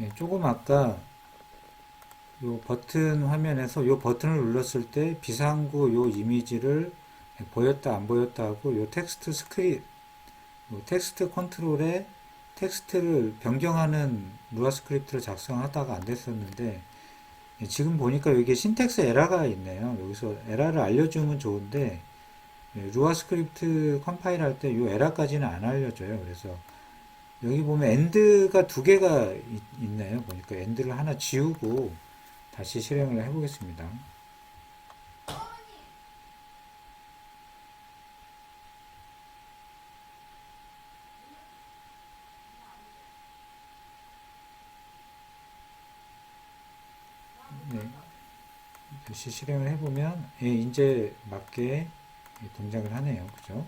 예, 조금 아까 요 버튼 화면에서 요 버튼을 눌렀을 때 비상구 요 이미지를 보였다 안 보였다 하고 요 텍스트 스크립 요 텍스트 컨트롤에 텍스트를 변경하는 루아 스크립트를 작성하다가 안 됐었는데 예, 지금 보니까 여기에 신텍스 에러가 있네요. 여기서 에러를 알려주면 좋은데 예, 루아 스크립트 컴파일 할 때 이 에러까지는 안 알려줘요. 그래서 여기 보면 엔드가 두 개가 있, 있네요. 보니까 엔드를 하나 지우고 다시 실행을 해보겠습니다. 네. 다시 실행을 해보면 예, 이제 맞게 동작을 하네요. 그죠?